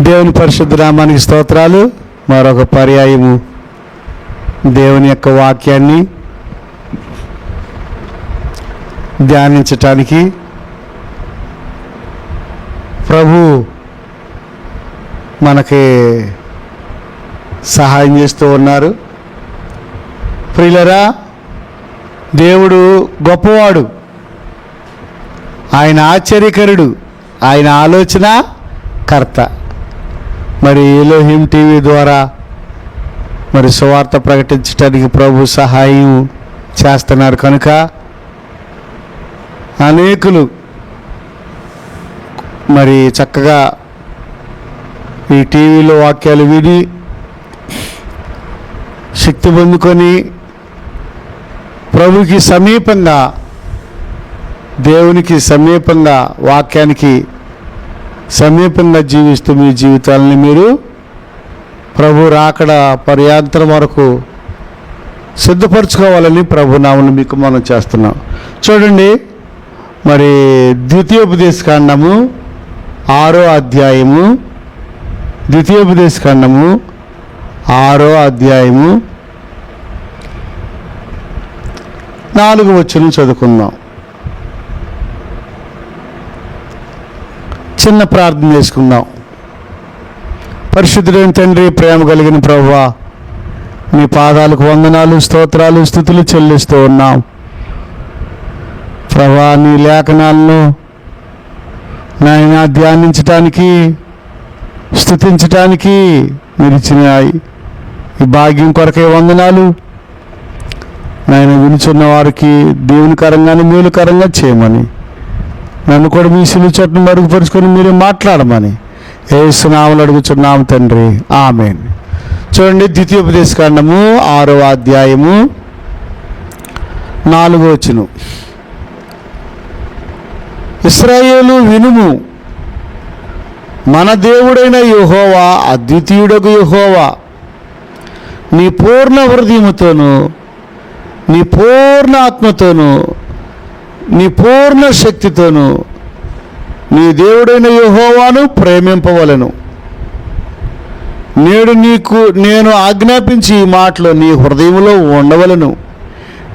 దేవుని పరిశుద్ధ నామానికి స్తోత్రాలు. మరొక పర్యాయము దేవుని యొక్క వాక్యాన్ని ధ్యానించటానికి ప్రభు మనకి సహాయం చేస్తూ ఉన్నారు. ప్రియులరా దేవుడు గొప్పవాడు. ఆయన ఆశ్చర్యకరుడు. ఆయన ఆలోచన కర్త. మరి ఎలోహిం టీవీ ద్వారా మరి సువార్త ప్రకటించడానికి ప్రభు సహాయం చేస్తున్నారు కనుక అనేకులు మరి చక్కగా ఈ టీవీలో వాక్యాలు విని శక్తి పొందుకొని ప్రభుకి సమీపంగా దేవునికి సమీపంగా వాక్యానికి సమీపంగా జీవిస్తూ మీ జీవితాలని మీరు ప్రభు రాకడ పర్యాంతరం వరకు సిద్ధపరచుకోవాలని ప్రభునామను మీకు మనం చేస్తున్నాం. చూడండి మరి ద్వితీయోపదేశకాండము ఆరో అధ్యాయము ద్వితీయోపదేశకాండము ఆరో అధ్యాయము నాలుగు వచ్చిన చదువుకుందాం. చిన్న ప్రార్థన చేసుకుందాం. పరిశుద్ధుడైన తండ్రి ప్రేమ కలిగిన ప్రభువా మీ పాదాలకు వందనాలు స్తోత్రాలు స్థుతులు చెల్లిస్తూ ఉన్నాం. ప్రభా నీ లేఖనాలను నాయన ధ్యానించటానికి స్థుతించటానికి మీరు ఇచ్చిన ఈ భాగ్యం కొరకే వందనాలు. నాయన వినుచున్న వారికి దేవునికరంగానే మేలుకరంగా చేయమని నన్ను కూడా మీ సిలు చెట్టును మరుగుపరుచుకొని మీరు మాట్లాడమని. ఏ అడుగుచున్నాము తండ్రి. ఆమెన్. చూడండి ద్వితీయోపదేశకాండము ఆరో అధ్యాయము నాలుగో వచ్చును ఇస్రాయేలు వినుము. మన దేవుడైన యుహోవా అద్వితీయుడకు యుహోవా నీ పూర్ణ హృదయముతోనూ నీ పూర్ణ ఆత్మతోను నీ పూర్ణ శక్తితోను నీ దేవుడైన యెహోవాను ప్రేమింపవలను. నేడు నీకు నేను ఆజ్ఞాపించి ఈ మాటలు నీ హృదయంలో ఉండవలను.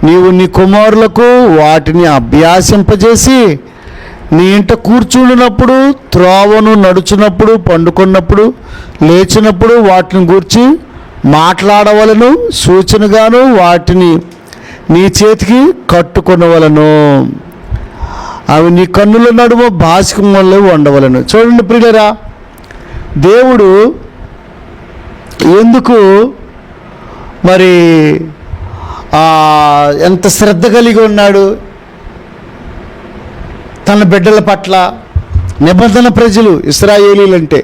నీవు నీ కుమారులకు వాటిని అభ్యాసింపజేసి నీ ఇంట కూర్చుండినప్పుడు త్రోవను నడుచున్నప్పుడు పండుకున్నప్పుడు లేచినప్పుడు వాటిని గూర్చి మాట్లాడవలను. సూచనగాను వాటిని నీ చేతికి కట్టుకొనవలను. అవి నీ కన్నుల నడుమ భాస్కములు వండవలను. చూడండి ప్రియులరా దేవుడు ఎందుకు మరి ఎంత శ్రద్ధ కలిగి ఉన్నాడు? తన బిడ్డల పట్ల నిబంధన ప్రజలు ఇస్రాయేలీలు అంటే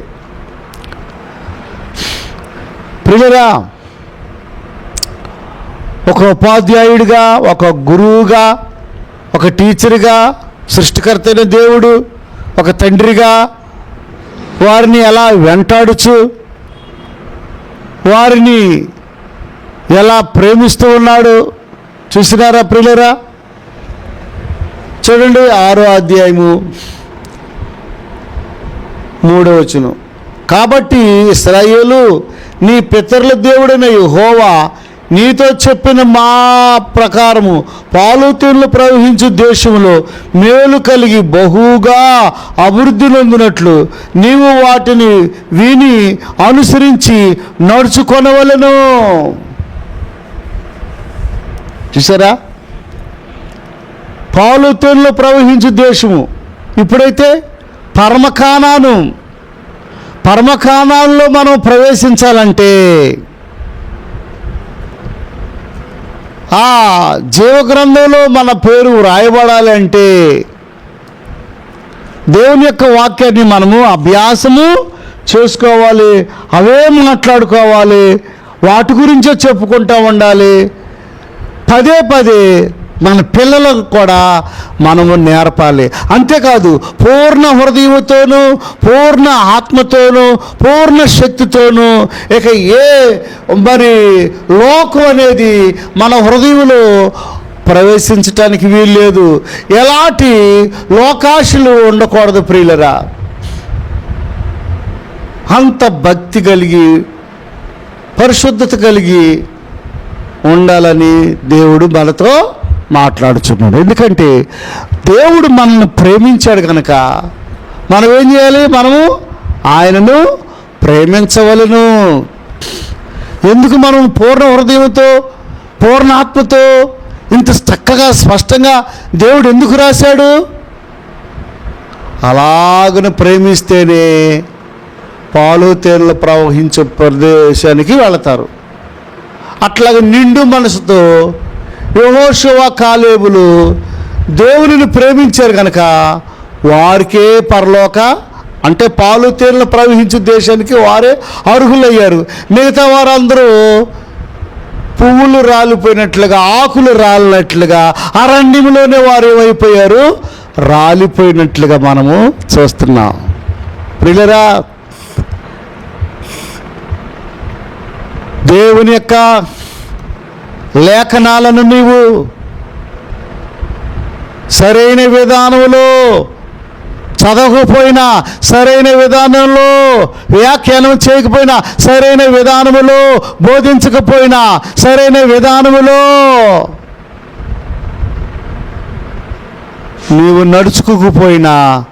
ప్రియులరా ఒక ఉపాధ్యాయుడిగా ఒక గురువుగా ఒక టీచర్గా సృష్టికర్త అయిన దేవుడు ఒక తండ్రిగా వారిని ఎలా వెంటాడుచు వారిని ఎలా ప్రేమిస్తూ ఉన్నాడు. చూసినారా ప్రియులరా? చూడండి ఆరో అధ్యాయము మూడో వచనం. కాబట్టి ఇస్రాయేలు నీ పితరుల దేవుడైన యుహోవా నీతో చెప్పిన మా ప్రకారము పాలుతీర్లు ప్రవహించు దేశంలో మేలు కలిగి బహుగా అభివృద్ధి నొందినట్లు నీవు వాటిని విని అనుసరించి నడుచుకొనవలను. చూసారా? పాలుతీర్లు ప్రవహించు దేశము ఇప్పుడైతే పరమకానాను పరమకానాల్లో మనం ప్రవేశించాలంటే ఆ జీవగ్రంథంలో మన పేరు వ్రాయబడాలి అంటే దేవుని యొక్క వాక్యాన్ని మనము అభ్యాసము చేసుకోవాలి అవే మాట్లాడుకోవాలి వాటి గురించే చెప్పుకుంటూ ఉండాలి. పదే పదే మన పిల్లలకు కూడా మనము నేర్పాలి. అంతేకాదు పూర్ణ హృదయంతోనూ పూర్ణ ఆత్మతోనూ పూర్ణ శక్తితోనూ ఇక ఏ మరి లోకం అనేది మన హృదయంలో ప్రవేశించటానికి వీల్లేదు. ఎలాంటి లోకాశలు ఉండకూడదు ప్రియులరా. అంత భక్తి కలిగి పరిశుద్ధత కలిగి ఉండాలని దేవుడు మనతో మాట్లాడుచున్నాడు. ఎందుకంటే దేవుడు మనల్ని ప్రేమించాడు కనుక మనం ఏం చేయాలి? మనము ఆయనను ప్రేమించవలను. ఎందుకు మనం పూర్ణ హృదయంతో పూర్ణాత్మతో ఇంత చక్కగా స్పష్టంగా దేవుడు ఎందుకు రాశాడు? అలాగను ప్రేమిస్తేనే పాలు తేనెలు ప్రవహించే ప్రదేశానికి వెళతారు. అట్లాగే నిండు మనసుతో యహోషువ కాలేబులు దేవునిని ప్రేమించారు కనుక వారికే పరలోక అంటే పాలు తేనెలు ప్రవహించే దేశానికి వారే అర్హులయ్యారు. మిగతా వారందరూ పువ్వులు రాలిపోయినట్లుగా ఆకులు రాలినట్లుగా అరణ్యంలోనే వారు ఏమైపోయారు? రాలిపోయినట్లుగా మనము చూస్తున్నాం. ప్రియులరా దేవుని యొక్క లేఖనాలను నీవు సరైన విధానంలో చదవకపోయినా సరైన విధానంలో వ్యాఖ్యానం చేయకపోయినా సరైన విధానములో బోధించకపోయినా సరైన విధానములో నీవు నడుచుకోకపోయినా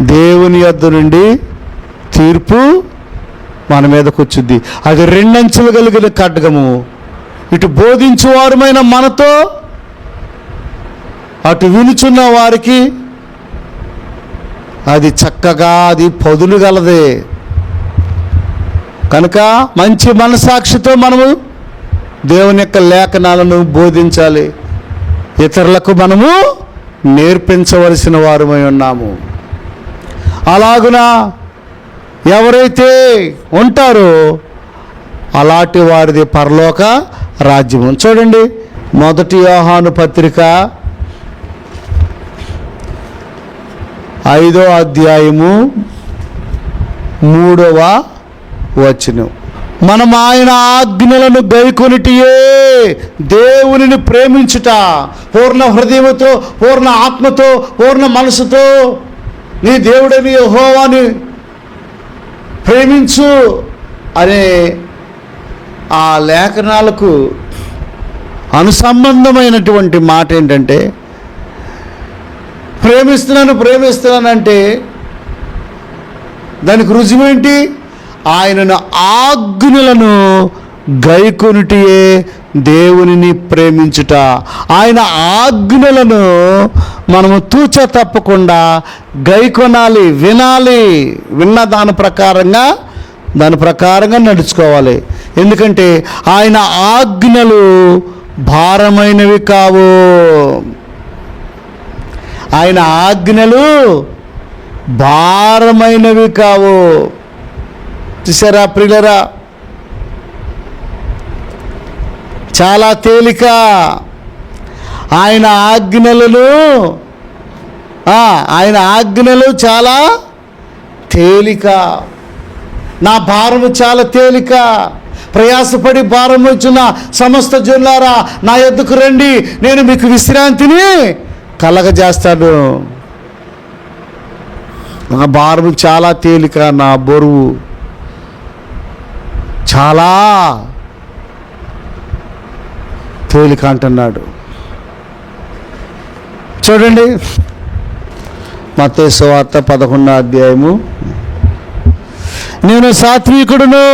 దేవుని యొద్ద నుండి తీర్పు మన మీదకు వచ్చింది. అది రెండంచులు కలిగిన ఖడ్గము. ఇటు బోధించువారమైన మనతో అటు వినుచున్న వారికి అది చక్కగా అది పదును గలదే. కనుక మంచి మనసాక్షితో మనము దేవుని యొక్క లేఖనాలను బోధించాలి. ఇతరులకు మనము నేర్పించవలసిన వారమై ఉన్నాము. అలాగున ఎవరైతే ఉంటారో అలాంటి వారిది పరలోక రాజ్యము. చూడండి మొదటి యోహాను పత్రిక ఐదో అధ్యాయము మూడవ వచనం. మనం ఆయన ఆజ్ఞలను గైకొనిటియే దేవునిని ప్రేమించుట పూర్ణ హృదయముతో పూర్ణ ఆత్మతో పూర్ణ మనసుతో నీ దేవుడని యెహోవాని ప్రేమించు అనే ఆ లేఖనాలకు అనుసంబంధమైనటువంటి మాట ఏంటంటే ప్రేమిస్తున్నాను ప్రేమిస్తున్నానంటే దానికి రుజువేంటి? ఆయనను ఆజ్ఞలను గైకొనుటియే దేవునిని ప్రేమించుట. ఆయన ఆజ్ఞలను మనము తూచ తప్పకుండా గైకొనాలి వినాలి విన్న దాని ప్రకారంగా దాని ప్రకారంగా నడుచుకోవాలి. ఎందుకంటే ఆయన ఆజ్ఞలు భారమైనవి కావు. ఆయన ఆజ్ఞలు భారమైనవి కావు. చూసారా ప్రిలరా చాలా తేలిక. ఆయన ఆజ్ఞలను ఆయన ఆజ్ఞలు చాలా తేలిక. నా భారము చాలా తేలిక. ప్రయాసపడి భారం వచ్చిన సమస్త జుల్లారా నా ఎద్దుకు రండి నేను మీకు విశ్రాంతిని కలగజేస్తాను. నా భారము చాలా తేలిక నా బరువు చాలా తేలిక అంటున్నాడు. చూడండి మతేశ్వార్త పదకొండో అధ్యాయము నేను సాత్వికుడును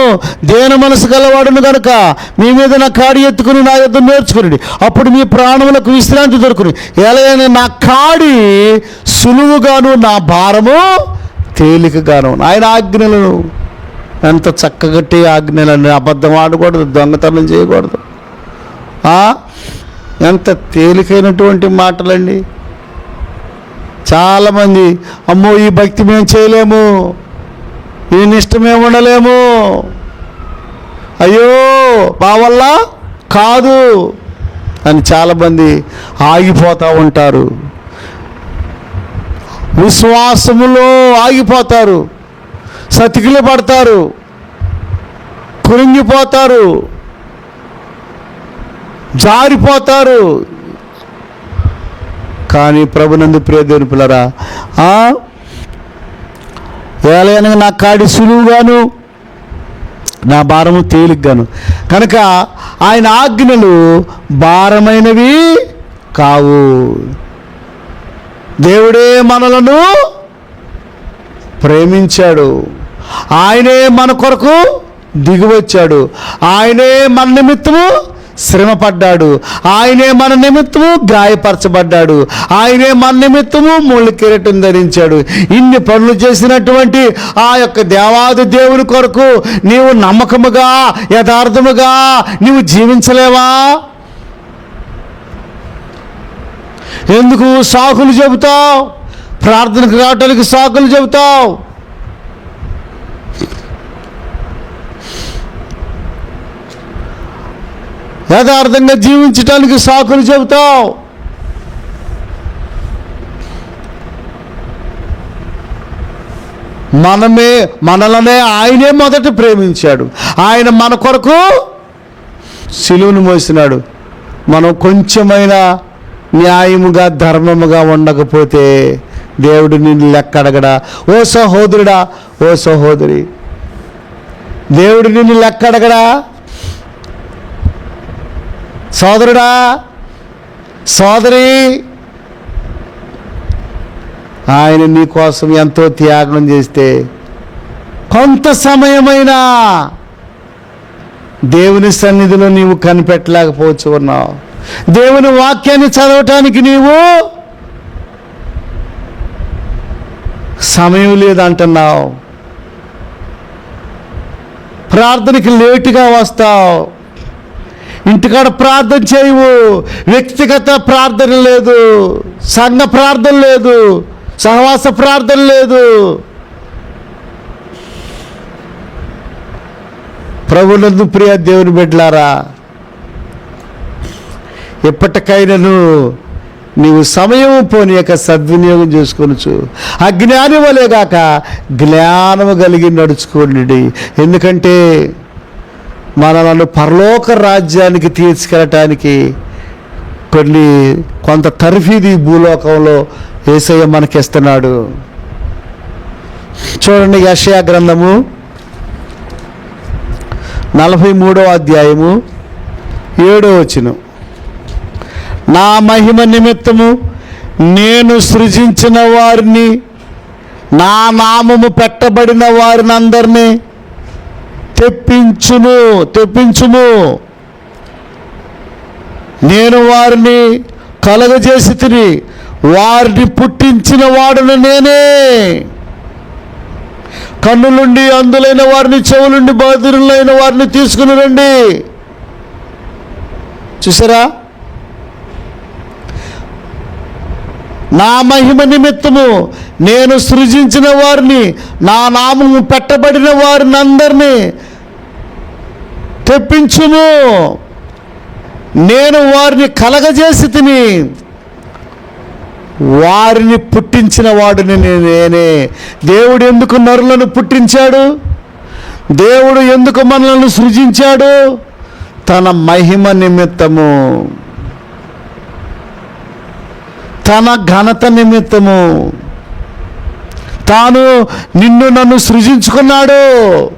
దేన మనసు గలవాడును గనుక మీ మీద నా కాడి ఎత్తుకుని నా యుద్ధం నేర్చుకుని అప్పుడు మీ ప్రాణములకు విశ్రాంతి దొరుకుని. ఎలాగైనా నా కాడి సులువుగాను నా భారము తేలికగాను. ఆయన ఆజ్ఞలను ఎంత చక్కగట్టి ఆజ్ఞలను అబద్ధం ఆడకూడదు దొంగతనం చేయకూడదు. ఎంత తేలికైనటువంటి మాటలండి. చాలామంది అమ్మో ఈ భక్తి మేము చేయలేము. ఈ ఉండలేము. అయ్యో మా వల్ల కాదు అని చాలామంది ఆగిపోతూ ఉంటారు. విశ్వాసములో ఆగిపోతారు. సతికిలు పడతారు. కురింగిపోతారు. జారిపోతారు. కానీ ప్రభునందు ప్రియదేవుని పిల్లరా ఆ? ఏలైనా నా కాడి సులువుగాను నా భారము తేలిగ్గాను. కనుక ఆయన ఆజ్ఞలు భారమైనవి కావు. దేవుడే మనలను ప్రేమించాడు. ఆయనే మన కొరకు దిగివచ్చాడు. ఆయనే మన నిమిత్తము శ్రమపడ్డాడు. ఆయనే మన నిమిత్తము గాయపరచబడ్డాడు. ఆయనే మన నిమిత్తము ముళ్ళు కిరీటం ధరించాడు. ఇన్ని పనులు చేసినటువంటి ఆ యొక్క దేవాది దేవుని కొరకు నీవు నమ్మకముగా యథార్థముగా నీవు జీవించలేవా? ఎందుకు సాకులు చెబుతావు? ప్రార్థనకు రావటానికి సాకులు చెబుతావు? యథార్థంగా జీవించటానికి సాకులు చెబుతావు. మనమే మనలనే ఆయనే మొదట ప్రేమించాడు. ఆయన మన కొరకు సిలువును మోసినాడు. మనం కొంచెమైనా న్యాయముగా ధర్మముగా ఉండకపోతే దేవుడు నిన్ను లెక్క అడగడా? ఓ సహోదరుడా ఓ సహోదరి దేవుడు నిన్ను లెక్క అడగడా? సోదరుడా సోదరి ఆయన నీకోసం ఎంతో త్యాగం చేస్తే కొంత సమయమైనా దేవుని సన్నిధిలో నీవు కనిపెట్టలేకపోవచ్చు ఉన్నావు దేవుని వాక్యాన్ని చదవటానికి నీవు సమయం లేదంటున్నావు. ప్రార్థనకి లేటుగా వస్తావు. ఇంటికాడ ప్రార్థన చేయవు. వ్యక్తిగత ప్రార్థన లేదు. సంఘ ప్రార్థన లేదు. సహవాస ప్రార్థన లేదు. ప్రభునందు ప్రియ దేవుని బిడ్డలారా ఎప్పటికైనాను నీవు సమయం పోని యొక్క సద్వినియోగం చేసుకొనచ్చు అజ్ఞాని వలే జ్ఞానము కలిగి నడుచుకోండి ఎందుకంటే మనలను పరలోక రాజ్యానికి తీసుకెళ్ళటానికి కొన్ని కొంత తర్ఫీది భూలోకంలో ఏసయ్య మనకిస్తున్నాడు. చూడండి యషయా గ్రంథము నలభై మూడవ అధ్యాయము ఏడో వచనం. నా మహిమ నిమిత్తము నేను సృజించిన వారిని నా నామము పెట్టబడిన వారిని అందరినీ తెప్పించును తెప్పించుము. నేను వారిని కలగజేసి తిని వారిని పుట్టించిన వాడును నేనే. కన్నులుండి అందులైన వారిని చెవులుండి బాధిరులైన వారిని తీసుకుని రండి. చూసారా? నా మహిమ నిమిత్తము నేను సృజించిన వారిని నా నామము పెట్టబడిన వారిని అందరినీ తెప్పించుము. నేను వారిని కలగజేసి తిని వారిని పుట్టించిన వాడిని నేనే. దేవుడు ఎందుకు నరులను పుట్టించాడు? దేవుడు ఎందుకు మనలను సృజించాడు? తన మహిమ నిమిత్తము. తన ఘనత నిమిత్తము. తాను నిన్ను నన్ను సృజించుకున్నాడు.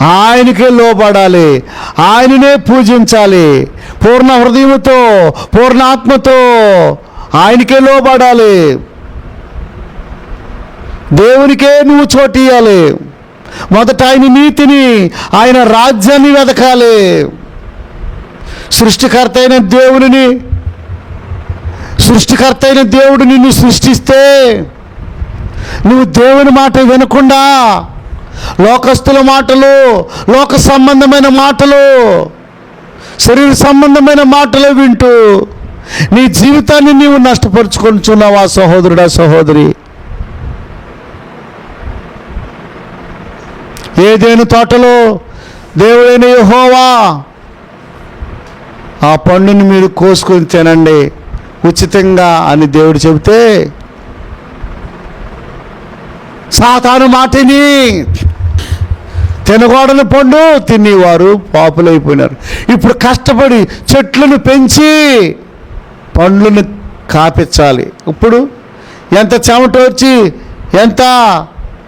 ఆయనకే లోపడాలి ఆయననే పూజించాలి. పూర్ణ హృదయముతో పూర్ణ ఆత్మతో ఆయనకే లోపడాలి దేవునికే నువ్వు చోటు ఇవ్వాలి మొదట ఆయన నీతిని ఆయన రాజ్యాన్ని వెతకాలి సృష్టికర్త అయిన దేవుడిని సృష్టికర్త అయిన దేవుడు నిన్ను సృష్టిస్తే నువ్వు దేవుని మాట వినకుండా లోకస్తుల మాటలు లోక సంబంధమైన మాటలు శరీర సంబంధమైన మాటలు వింటూ నీ జీవితాన్ని నీవు నష్టపరుచుకుంటున్నావా సహోదరుడా సహోదరి? ఏదేను తోటలో దేవుడైన యహోవా ఆ పండుని మీరు కోసుకొని తినండి. ఉచితంగా అని దేవుడు చెబితే సాతాను మాటిని తినకూడని పండు తినేవారు పాపులైపోయినారు. ఇప్పుడు కష్టపడి చెట్లను పెంచి పండ్లను కాపించాలి. ఇప్పుడు ఎంత చెమట వచ్చి ఎంత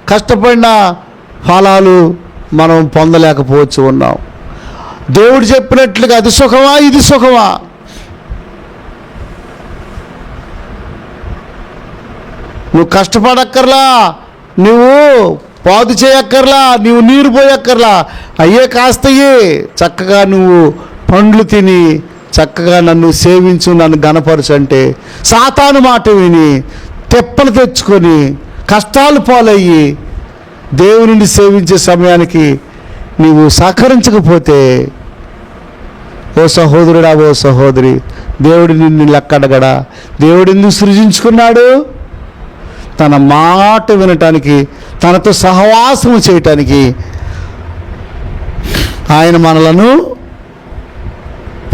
కష్టపడిన ఫలాలు మనం పొందలేకపోవచ్చు ఉన్నాం. దేవుడు చెప్పినట్లుగా అది సుఖమా ఇది సుఖమా? నువ్వు కష్టపడక్కర్లా. నువ్వు పాదు చేయక్కర్లా నువ్వు నీరు పోయక్కర్లా. అయ్యే కాస్తయ్యే చక్కగా నువ్వు పండ్లు తిని చక్కగా నన్ను సేవించు నన్ను గనపరచు అంటే సాతాను మాట విని తెప్పలు తెచ్చుకొని కష్టాలు పాలయ్యి దేవునిని సేవించే సమయానికి నీవు సహకరించకపోతే ఓ సహోదరుడా ఓ సహోదరి దేవుడు నిన్ను లెక్కడగడా? దేవుడు ఎందుకు సృజించుకున్నాడు? తన మాట వినటానికి తనతో సహవాసం చేయటానికి ఆయన మనలను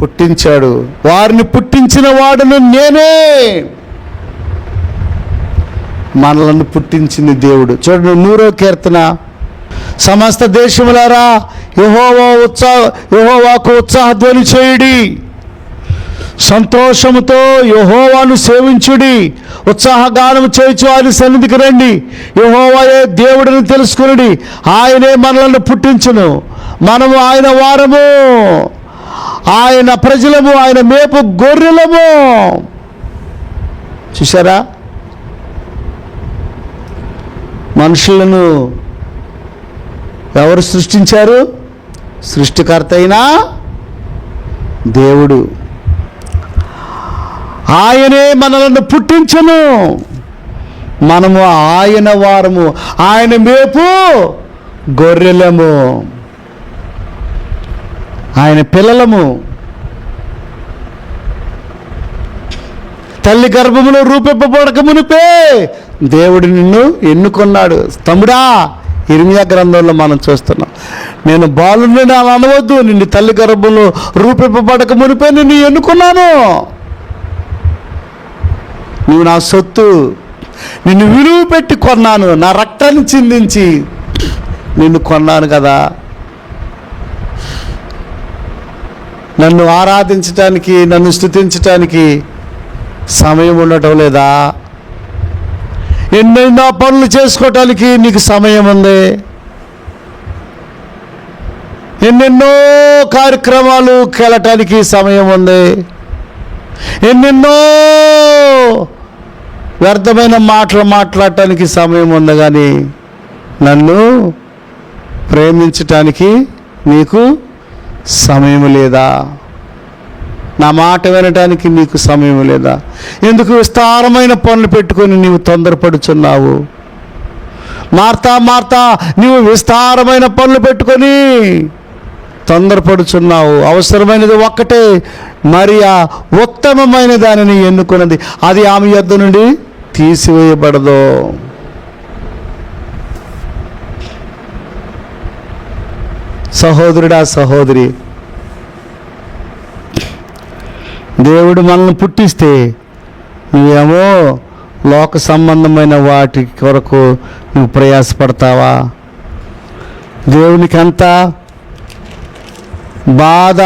పుట్టించాడు. వారిని పుట్టించిన వాడును నేనే. మనలను పుట్టించింది దేవుడు. చూడండి నూరో కీర్తన. సమస్త దేశములారా యహోవా ఉత్సాహ యహోవాకు ఉత్సాహధ్వని చేయుడి. సంతోషముతో యహోవాను సేవించుడి. ఉత్సాహగానం చేయించు ఆయన సన్నిధికి రండి. యహోవాయే దేవుడిని తెలుసుకునుడి. ఆయనే మనలను పుట్టించును. మనము ఆయన వారము. ఆయన ప్రజలము ఆయన మేపు గొర్రెలము. చూసారా మనుషులను ఎవరు సృష్టించారు? సృష్టికర్త అయినా దేవుడు. ఆయనే మనలను పుట్టించను. మనము ఆయన వారము ఆయన మేపు గొర్రెలము. ఆయన పిల్లలము. తల్లి గర్భములో రూపింపబడక మునిపే దేవుడు నిన్ను ఎన్నుకున్నాడు. తమ్ముడా ఇర్మియా గ్రంథంలో మనం చూస్తున్నాం. నేను బాలుని అలా అనవద్దు నిన్ను తల్లి గర్భంలో రూపింపబడక మునిపే నిన్ను ఎన్నుకున్నాను. నువ్వు నా సొత్తు. నిన్ను విలువ పెట్టి కొన్నాను. నా రక్తాన్ని చిందించి నిన్ను కొన్నాను కదా. నన్ను ఆరాధించటానికి నన్ను స్థుతించటానికి సమయం ఉండటం లేదా? ఎన్నెన్నో పనులు చేసుకోవటానికి నీకు సమయం ఉంది. ఎన్నెన్నో కార్యక్రమాలు కెళ్ళటానికి సమయం ఉంది. ఎన్నెన్నో వ్యర్థమైన మాటలు మాట్లాడటానికి సమయం ఉంది కానీ నన్ను ప్రేమించటానికి నీకు సమయం లేదా? నా మాట వినటానికి నీకు సమయం లేదా? ఎందుకు విస్తారమైన పనులు పెట్టుకొని నీవు తొందరపడుచున్నావు? మార్తా మార్తా నీవు విస్తారమైన పనులు పెట్టుకొని తొందరపడుచున్నావు. అవసరమైనది ఒక్కటే. మరి ఆ ఉత్తమమైన దానిని ఎన్నుకున్నది. అది ఆమె యొద్ద నుండి తీసివేయబడదు. సహోదరుడా సహోదరి. దేవుడు మనల్ని పుట్టిస్తే నువ్వేమో లోక సంబంధమైన వాటి కొరకు నువ్వు ప్రయాసపడతావా? దేవునికి అంతా బాధ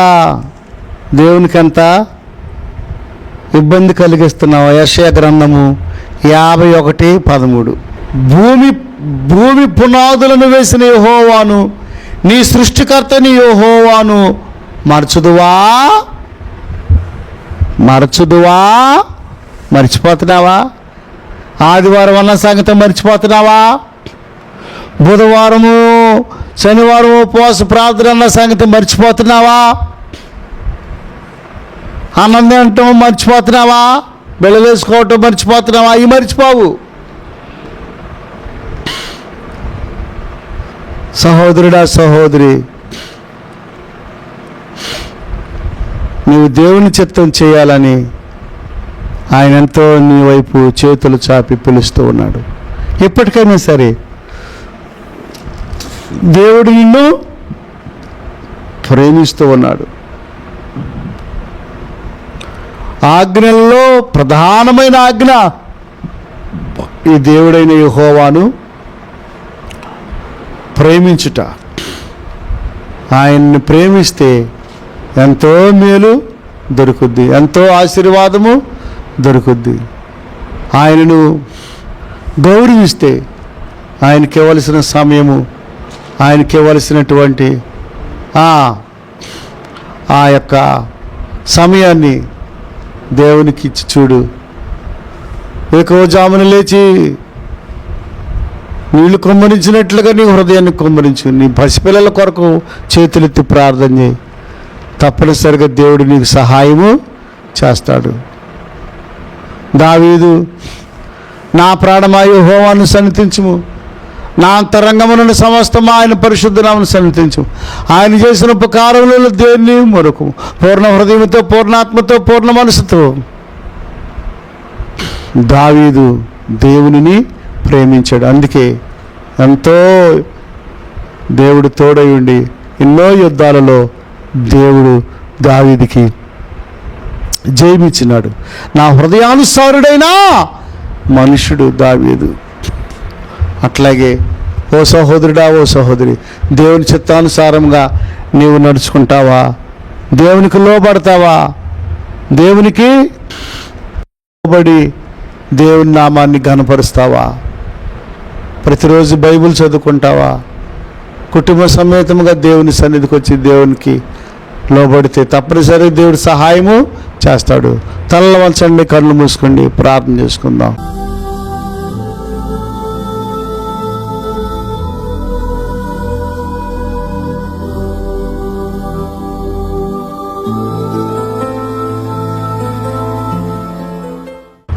దేవునికంత ఇబ్బంది కలిగిస్తున్నావు? యశయ గ్రంథము యాభై ఒకటి పదమూడు. భూమి భూమి పునాదులను వేసిన యహోవాను నీ సృష్టికర్తని యహోవాను మరచుదువా? మరచుదువా? మర్చిపోతున్నావా? ఆదివారం అన్న సంగతి మర్చిపోతున్నావా? బుధవారము శనివారం ఉపవాస ప్రార్థన అన్న సంగతి మర్చిపోతున్నావా? ఆనందం అంటాం మర్చిపోతున్నావా? బిళ్ళలేసుకోవటం మర్చిపోతున్నావా? అవి మర్చిపోవు. సహోదరుడా సహోదరి నీవు దేవుని చిత్తం చేయాలని ఆయన ఎంతో నీ వైపు చేతులు చాపి పిలుస్తూ ఉన్నాడు. ఎప్పటికైనా సరే దేవుడు నిన్ను ప్రేమిస్తూ ఉన్నాడు. ఆజ్ఞల్లో ప్రధానమైన ఆజ్ఞ ఈ దేవుడైన యెహోవాను ప్రేమించుట. ఆయన్ని ప్రేమిస్తే ఎంతో మేలు దొరుకుద్ది ఎంతో ఆశీర్వాదము దొరుకుద్ది. ఆయనను గౌరవిస్తే ఆయనకి ఇవ్వలసిన సమయము ఆయనకి ఇవ్వలసినటువంటి ఆ, యొక్క సమయాన్ని దేవునికి ఇచ్చి చూడు. ఎక్కువ జామున లేచి నీళ్ళు కుమ్మరించినట్లుగా నీ హృదయాన్ని కుమ్మరించు. నీ పసిపిల్లల కొరకు చేతులెత్తి ప్రార్థన చేయి. తప్పనిసరిగా దేవుడు నీకు సహాయము చేస్తాడు. దావీదు నా ప్రాణమాయు హోమాన్ని సన్నిధించుము. నా అంతరంగమున సమస్తము ఆయన పరిశుద్ధనామను సన్నిధించు ఆయన చేసిన ఉపకారములలో దేన్ని మరొకు? పూర్ణ హృదయంతో పూర్ణాత్మతో పూర్ణ మనసుతో. దావీదు దేవునిని ప్రేమించాడు. అందుకే ఎంతో దేవుడు తోడై ఉండి ఎన్నో యుద్ధాలలో దేవుడు దావీదికి జయమిచ్చినాడు. నా హృదయానుసారుడైన మనుషుడు దావీదు. అట్లాగే ఓ సహోదరుడా ఓ సహోదరి దేవుని చిత్తానుసారంగా నీవు నడుచుకుంటావా? దేవునికి లోబడతావా? దేవునికి లోబడి దేవుని నామాన్ని ఘనపరుస్తావా? ప్రతిరోజు బైబిల్ చదువుకుంటావా? కుటుంబ సమేతముగా దేవుని సన్నిధికి వచ్చి దేవునికి లోబడితే తప్పనిసరి దేవుడు సహాయము చేస్తాడు. తలలు వంచండి కళ్ళు మూసుకోండి ప్రార్థన చేసుకుందాం.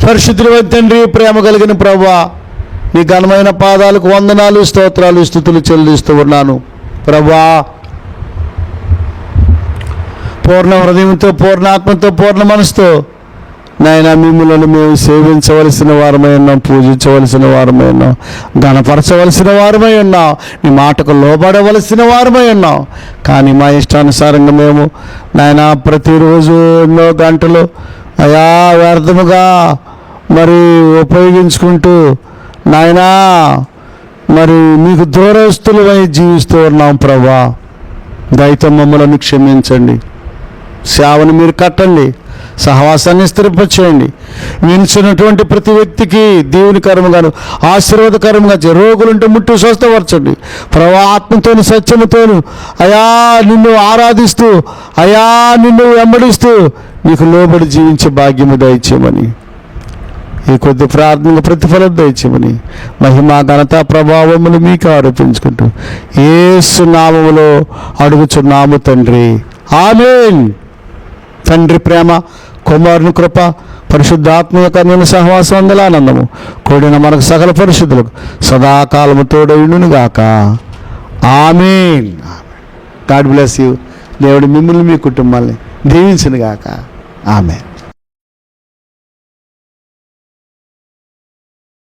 పరిశుద్ధుల తండ్రి ప్రేమ కలిగిన ప్రభా నీ ఘనమైన పాదాలకు వందనాలు స్తోత్రాలు స్థుతులు చెల్లిస్తూ ఉన్నాను. ప్రభా పూర్ణ హృదయంతో పూర్ణాత్మతో పూర్ణ మనసుతో నాయన మిమ్మల్ని మేము సేవించవలసిన వారమై ఉన్నాం పూజించవలసిన వారమై ఉన్నాం ఘనపరచవలసిన వారమై ఉన్నాం నీ మాటకు లోబడవలసిన వారమై ఉన్నాం. కానీ మా ఇష్టానుసారంగా మేము నాయన ప్రతిరోజు ఎన్నో గంటలు అయా వ్యర్థముగా మరి ఉపయోగించుకుంటూ నాయనా మరి మీకు దూరస్తులమై జీవిస్తూ ఉన్నాం ప్రభా. దయతో మమ్మల్ని క్షమించండి. సేవను మీరు కట్టండి. సహవాసాన్ని స్థిరపరచేయండి వినిచినటువంటి ప్రతి వ్యక్తికి దీవునికరముగాను ఆశీర్వాదకరంగా రోగులుంటే ముట్టు స్వస్థపరచండి. ప్రభా ఆత్మతోను సత్యముతోను అయా నిన్ను ఆరాధిస్తూ అయా నిన్ను వెంబడిస్తూ నీకు లోబడి జీవించే భాగ్యము దయచేయమని. ఈ కొద్ది ప్రార్థనకు ప్రతిఫలం దయచేమని మహిమ ఘనత ప్రభావములు మీకు ఆరోపించుకుంటూ ఏసు నామములో అడుగుచున్నాము తండ్రి. ఆమెన్. తండ్రి ప్రేమ కుమారుని కృప పరిశుద్ధాత్మ యొక్క నేను సహవాసం అందలానందము కూడిన మనకు సకల పరిశుద్ధులకు సదాకాలము తోడయుడును ఆమెన్. God bless you. దేవుడు మిమ్మల్ని మీ కుటుంబాన్ని దీవించునుగాక. ఆమెన్.